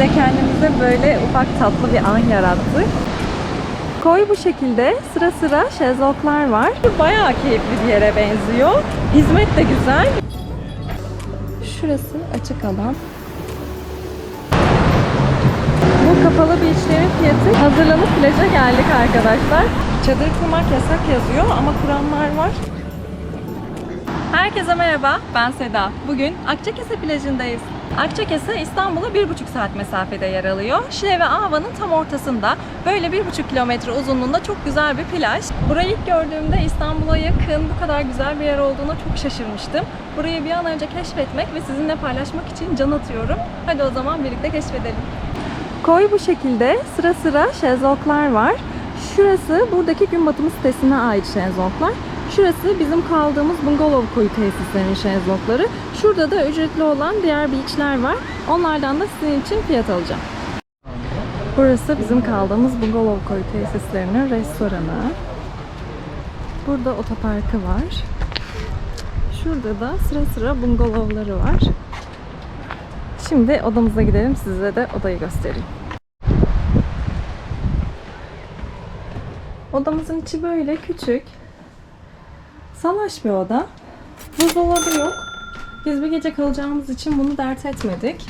de kendimize böyle ufak tatlı bir an yarattık. Koy bu şekilde sıra sıra şezlonglar var. Bayağı keyifli bir yere benziyor. Hizmet de güzel. Şurası açık alan. Bu kapalı beachlerin fiyatı. Hazırlanıp plaja geldik arkadaşlar. Çadır kurmak yasak yazıyor ama kuranlar var. Herkese merhaba, ben Seda. Bugün Akçakese plajındayız. Akçakese İstanbul'a bir buçuk saat mesafede yer alıyor. Şile ve Ava'nın tam ortasında böyle bir buçuk kilometre uzunluğunda çok güzel bir plaj. Burayı ilk gördüğümde İstanbul'a yakın, bu kadar güzel bir yer olduğuna çok şaşırmıştım. Burayı bir an önce keşfetmek ve sizinle paylaşmak için can atıyorum. Hadi o zaman birlikte keşfedelim. Koy bu şekilde sıra sıra şezlonglar var. Şurası buradaki gün batımı sitesine ait şezlonglar. Şurası bizim kaldığımız bungalov koyu tesislerinin şezlongları. Şurada da ücretli olan diğer beachler var. Onlardan da sizin için fiyat alacağım. Burası bizim kaldığımız bungalov koyu tesislerinin restoranı. Burada otoparkı var. Şurada da sıra sıra bungalovları var. Şimdi odamıza gidelim. Size de odayı göstereyim. Odamızın içi böyle küçük. Salaş bir oda. Buzdolabı yok. Biz bir gece kalacağımız için bunu dert etmedik.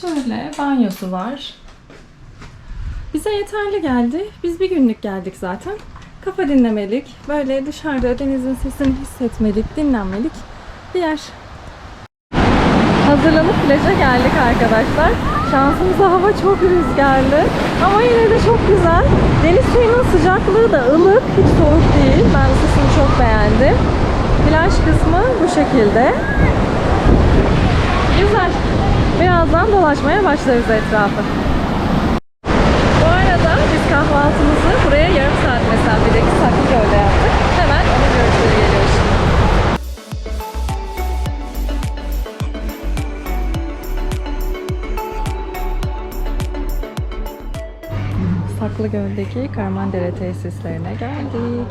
Şöyle banyosu var. Bize yeterli geldi. Biz bir günlük geldik zaten. Kafa dinlemelik, böyle dışarıda denizin sesini hissetmelik, dinlenmelik bir yer. Hazırlanıp plaja geldik arkadaşlar. Şansımıza hava çok rüzgarlı ama yine de çok güzel. Deniz suyunun sıcaklığı da ılık, hiç soğuk değil. Ben ısısını çok beğendim. Plaj kısmı bu şekilde. Güzel. Birazdan dolaşmaya başlarız etrafı. Bu arada biz kahvaltımızı Saklıgöl'deki Karmandere tesislerine geldik.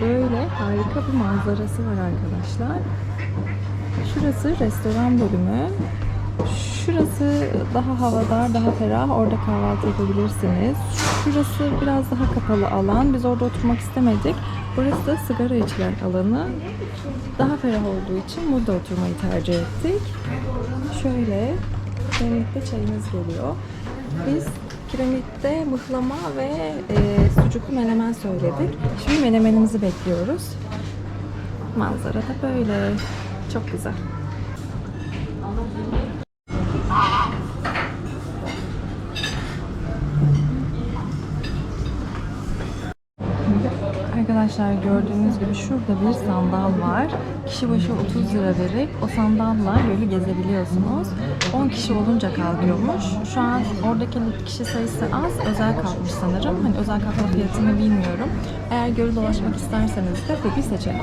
Böyle harika bir manzarası var arkadaşlar. Şurası restoran bölümü. Şurası daha havadar, daha ferah. Orada kahvaltı edebilirsiniz. Şurası biraz daha kapalı alan. Biz orada oturmak istemedik. Burası da sigara içilen alanı. Daha ferah olduğu için burada oturmayı tercih ettik. Şöyle çayımız geliyor. Biz kiremitte mıhlama ve e, sucuklu menemen söyledik. Şimdi menemenimizi bekliyoruz. Manzara da böyle. Çok güzel. Arkadaşlar gördüğünüz gibi şurada bir sandal var. Kişi başı 30 lira verip o sandalla gölü gezebiliyorsunuz. 10 kişi olunca kalkıyormuş. Şu an oradaki kişi sayısı az, özel kalkmış sanırım. Hani özel kalkma fiyatını bilmiyorum. Eğer gölü dolaşmak isterseniz de bu bir seçenek.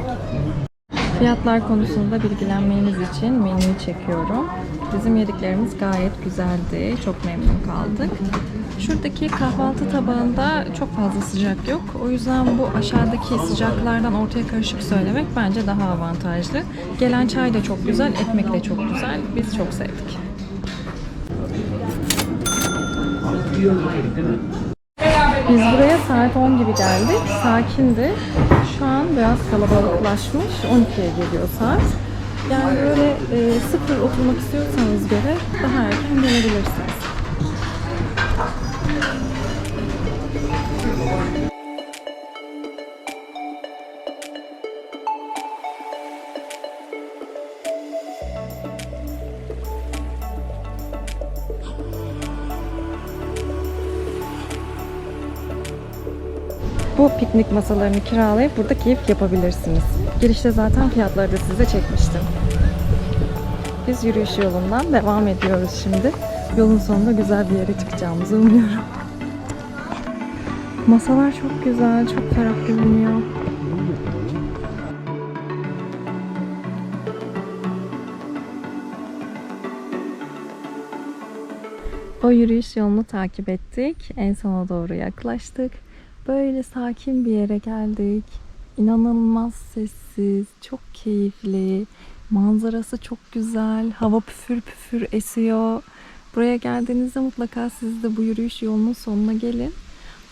Fiyatlar konusunda bilgilenmeniz için menüyü çekiyorum. Bizim yediklerimiz gayet güzeldi. Çok memnun kaldık. Şuradaki kahvaltı tabağında çok fazla sıcak yok. O yüzden bu aşağıdaki sıcaklardan ortaya karışık söylemek bence daha avantajlı. Gelen çay da çok güzel, ekmek de çok güzel. Biz çok sevdik. Biz buraya saat 10 gibi geldik. Sakindi. Şu an biraz kalabalıklaşmış. 12'ye geliyor saat. Yani böyle e, sıfır oturmak istiyorsanız göre daha erken gelebilirsiniz. Bu piknik masalarını kiralayıp burada keyif yapabilirsiniz. Girişte zaten fiyatları da size çekmiştim. Biz yürüyüş yolundan devam ediyoruz şimdi. Yolun sonunda güzel bir yere çıkacağımızı umuyorum. Masalar çok güzel, çok ferah görünüyor. O yürüyüş yolunu takip ettik. En sona doğru yaklaştık. Böyle sakin bir yere geldik. İnanılmaz sessiz, çok keyifli. Manzarası çok güzel. Hava püfür püfür esiyor. Buraya geldiğinizde mutlaka siz de bu yürüyüş yolunun sonuna gelin.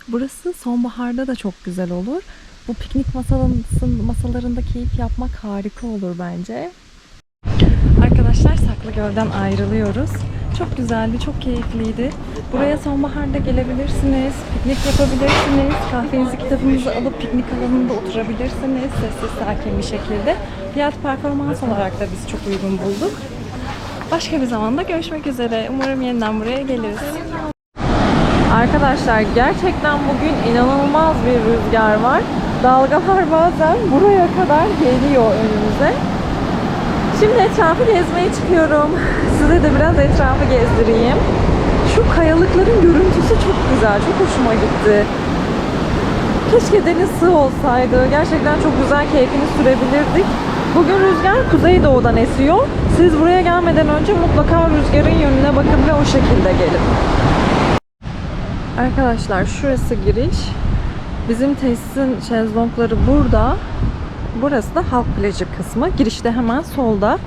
Burası sonbaharda da çok güzel olur. Bu piknik masalarında, keyif yapmak harika olur bence. Arkadaşlar Saklıgöl'den ayrılıyoruz. Çok güzeldi, çok keyifliydi. Buraya sonbaharda gelebilirsiniz, piknik yapabilirsiniz, kahvenizi, kitabınızı alıp piknik alanında oturabilirsiniz sessiz, sakin bir şekilde. Fiyat performans olarak da biz çok uygun bulduk. Başka bir zamanda görüşmek üzere. Umarım yeniden buraya geliriz. Arkadaşlar gerçekten bugün inanılmaz bir rüzgar var. Dalgalar bazen buraya kadar geliyor önümüze. Şimdi etrafı gezmeye çıkıyorum. Size de biraz etrafı gezdireyim. Şu kayalıkların görüntüsü çok güzel, çok hoşuma gitti. Keşke deniz sığ olsaydı. Gerçekten çok güzel keyfini sürebilirdik. Bugün rüzgar kuzeydoğudan esiyor. Siz buraya gelmeden önce mutlaka rüzgarın yönüne bakın ve o şekilde gelin. Arkadaşlar şurası giriş. Bizim tesisin şezlongları burada. Burası da halk plajı kısmı. Girişte hemen solda.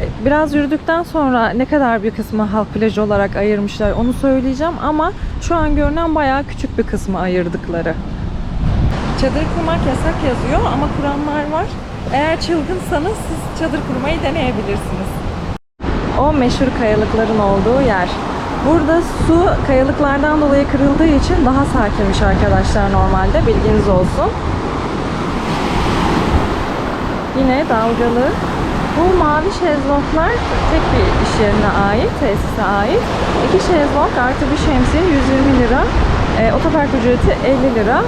E, Biraz yürüdükten sonra ne kadar bir kısmı halk plajı olarak ayırmışlar onu söyleyeceğim ama şu an görünen bayağı küçük bir kısmı ayırdıkları. Çadır kurmak yasak yazıyor ama kuranlar var. Eğer çılgınsanız siz çadır kurmayı deneyebilirsiniz. O meşhur kayalıkların olduğu yer. Burada su kayalıklardan dolayı kırıldığı için daha sakinmiş arkadaşlar normalde. Bilginiz olsun. Yine dalgalı. Bu mavi şezlonglar tek bir iş yerine ait, tesise ait. İki şezlong artı bir şemsiye 120 lira. E, otopark ücreti 50 lira.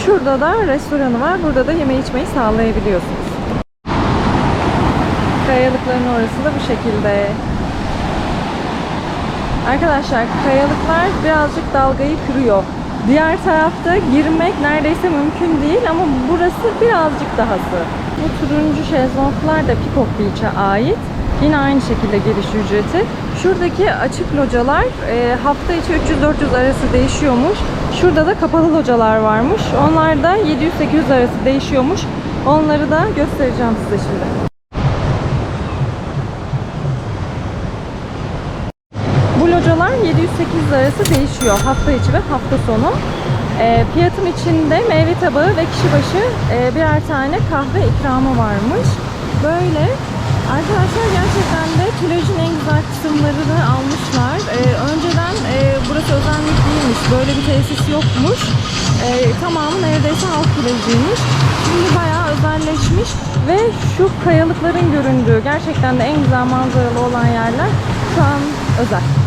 Şurada da restoranı var. Burada da yeme içmeyi sağlayabiliyorsunuz. Kayalıkların orası da bu şekilde. Arkadaşlar kayalıklar birazcık dalgayı kırıyor. Diğer tarafta girmek neredeyse mümkün değil ama burası birazcık dahası. Bu turuncu şezlonglar da Peacock Beach'e ait. Yine aynı şekilde giriş ücreti. Şuradaki açık localar e, hafta içi 300-400 arası değişiyormuş. Şurada da kapalı localar varmış. Onlar da 700-800 arası değişiyormuş. Onları da göstereceğim size şimdi. Bu localar 700-800 arası değişiyor hafta içi ve hafta sonu. E, fiyatın içinde meyve tabağı ve kişi başı e, birer tane kahve ikramı varmış. Böyle arkadaşlar gerçekten de plajın en güzel kısımlarını almışlar. E, önceden e, burası özellik değilmiş. Böyle bir tesis yokmuş. E, tamamı neredeyse halk plajıymış. Şimdi bayağı özelleşmiş ve şu kayalıkların göründüğü gerçekten de en güzel manzaralı olan yerler şu an özel.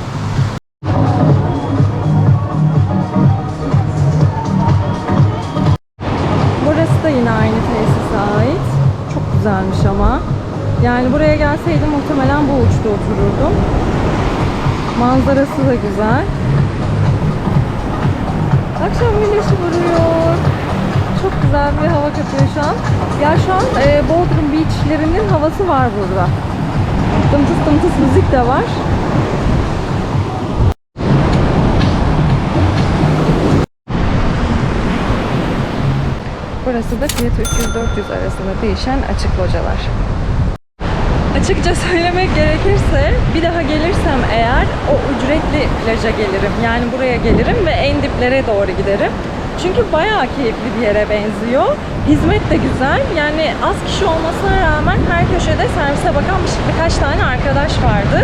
3'te otururdum. Manzarası da güzel. Akşam güneşi vuruyor. Çok güzel bir hava katıyor şu an. Ya şu an e, Bodrum Beach'lerinin havası var burada. Tımtıs tımtıs müzik de var. Burası da fiyatı 300-400 arasında değişen açık localar. Açıkça söylemek gerekirse bir daha gelirsem eğer o ücretli plaja gelirim. Yani buraya gelirim ve en diplere doğru giderim. Çünkü bayağı keyifli bir yere benziyor. Hizmet de güzel. Yani az kişi olmasına rağmen her köşede servise bakan bir- birkaç tane arkadaş vardı.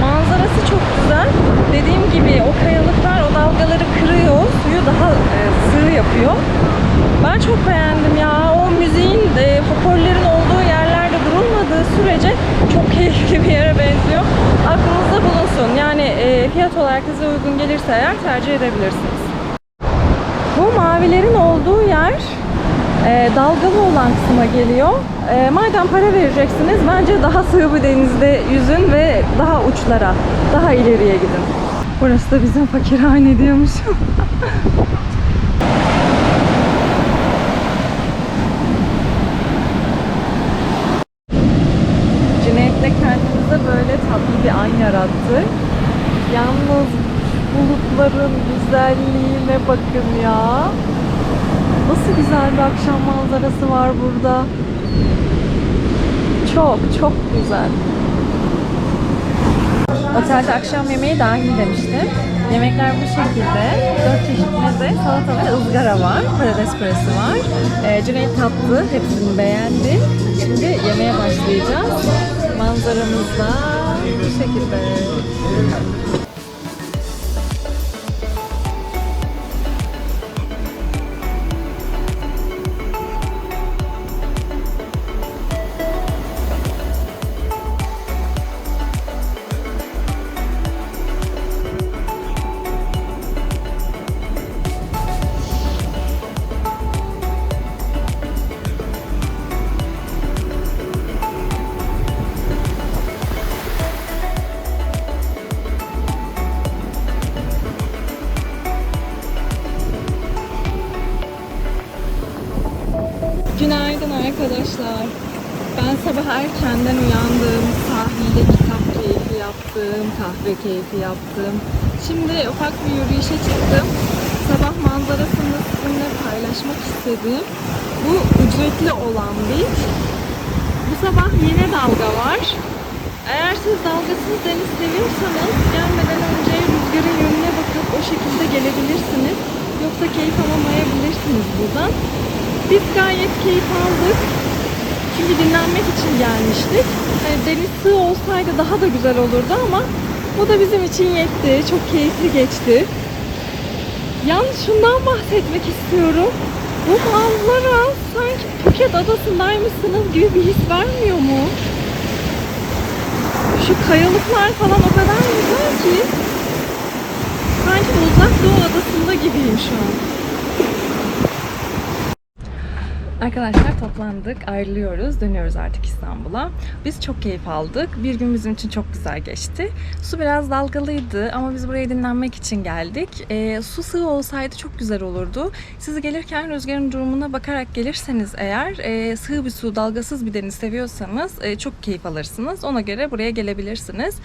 Manzarası çok güzel. Dediğim gibi o kayalıklar o dalgaları kırıyor. Suyu daha e, sığ yapıyor. Ben çok beğendim ya. O müziğin, e, hoparlörlerin olduğu yerlerde durulmadığı sürece çok keyifli bir yere benziyor. Bulunsun. Yani e, fiyat olarak size uygun gelirse eğer tercih edebilirsiniz. Bu mavilerin olduğu yer e, dalgalı olan kısma geliyor. E, madem para vereceksiniz bence daha sığ bir denizde yüzün ve daha uçlara, daha ileriye gidin. Burası da bizim fakirhane diyormuşum. Cüneyt'le kendimize böyle tatlı bir an yarattık. Yalnız bulutların güzelliğine bakın ya. Nasıl güzel bir akşam manzarası var burada. Çok çok güzel. Otelde akşam yemeği dahil demiştim. Yemekler bu şekilde. Dört çeşit meze, salata ve ızgara var. Patates püresi var. Ee, Cüneyt tatlı. Hepsini beğendi. Şimdi yemeğe başlayacağız. Manzaramız da bu şekilde. Erkenden uyandım. Sahilde kitap keyfi yaptım, kahve keyfi yaptım. Şimdi ufak bir yürüyüşe çıktım. Sabah manzarasını sizinle paylaşmak istedim. Bu ücretli olan beach. Bu sabah yine dalga var. Eğer siz dalgasız deniz seviyorsanız gelmeden önce rüzgarın yönüne bakıp o şekilde gelebilirsiniz. Yoksa keyif alamayabilirsiniz buradan. Biz gayet keyif aldık. Çünkü dinlenmek için gelmiştik. Hani deniz sığ olsaydı daha da güzel olurdu ama bu da bizim için yetti. Çok keyifli geçti. Yalnız şundan bahsetmek istiyorum. Bu manzara sanki Phuket adasındaymışsınız gibi bir his vermiyor mu? Şu kayalıklar falan o kadar güzel ki sanki uzak doğu adasında gibiyim şu an. Arkadaşlar toplandık, ayrılıyoruz, dönüyoruz artık İstanbul'a. Biz çok keyif aldık. Bir gün bizim için çok güzel geçti. Su biraz dalgalıydı ama biz buraya dinlenmek için geldik. Ee, su sığ olsaydı çok güzel olurdu. Siz gelirken rüzgarın durumuna bakarak gelirseniz eğer e, sığ bir su, dalgasız bir deniz seviyorsanız e, çok keyif alırsınız. Ona göre buraya gelebilirsiniz.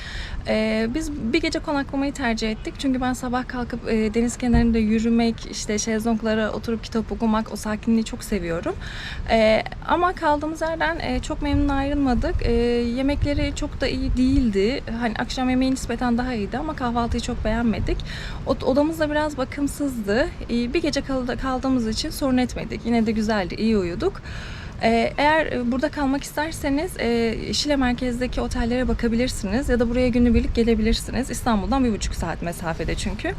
E, biz bir gece konaklamayı tercih ettik. Çünkü ben sabah kalkıp e, deniz kenarında yürümek, işte şezlonglara oturup kitap okumak, o sakinliği çok seviyorum. Ee, ama kaldığımız yerden e, çok memnun ayrılmadık. Ee, yemekleri çok da iyi değildi. Hani akşam yemeği nispeten daha iyiydi ama kahvaltıyı çok beğenmedik. Odamız da biraz bakımsızdı. Ee, bir gece kal- kaldığımız için sorun etmedik. Yine de güzeldi, iyi uyuduk. Eğer e, burada kalmak isterseniz e, Şile merkezdeki otellere bakabilirsiniz ya da buraya günübirlik gelebilirsiniz. İstanbul'dan bir buçuk saat mesafede çünkü.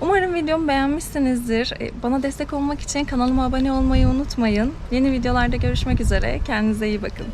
Umarım videomu beğenmişsinizdir. Ee, Bana destek olmak için kanalıma abone olmayı unutmayın. Yeni videolarda görüşmek üzere. Kendinize iyi bakın.